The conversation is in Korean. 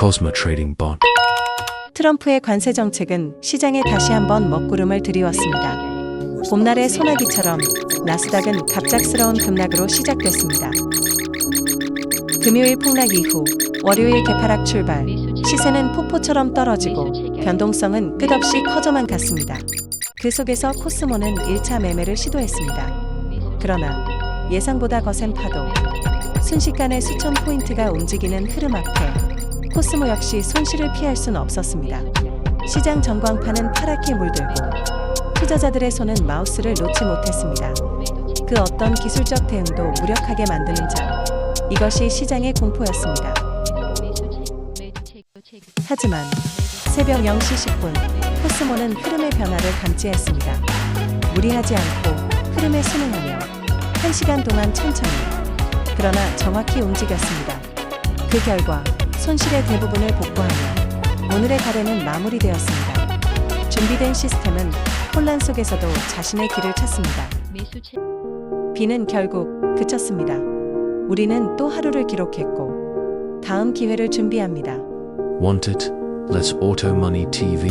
Cosmo Trading Bot. 트럼프의 관세 정책은 시장에 다시 한번 먹구름을 들이웠습니다. 봄날의 소나기처럼 나스닥은 갑작스러운 급락으로 시작됐습니다. 금요일 폭락 이후 월요일 개파락 출발, 시세는 폭포처럼 떨어지고 변동성은 끝없이 커져만 갔습니다. 그 속에서 코스모는 1차 매매를 시도했습니다. 그러나 예상보다 거센 파도, 순식간에 수천 포인트가 움직이는 흐름 앞에 코스모 역시 손실을 피할 순 없었습니다. 시장 전광판은 파랗게 물들고 투자자들의 손은 마우스를 놓지 못했습니다. 그 어떤 기술적 대응도 무력하게 만드는 자. 이것이 시장의 공포였습니다. 하지만 새벽 0시 10분 코스모는 흐름의 변화를 감지했습니다. 무리하지 않고 흐름에 순응하며 1시간 동안 천천히 그러나 정확히 움직였습니다. 그 결과 손실의 대부분을 복구하며 오늘의 거래는 마무리되었습니다. 준비된 시스템은 혼란 속에서도 자신의 길을 찾습니다. 비는 결국 그쳤습니다. 우리는 또 하루를 기록했고 다음 기회를 준비합니다. Want it? Let's Auto Money TV.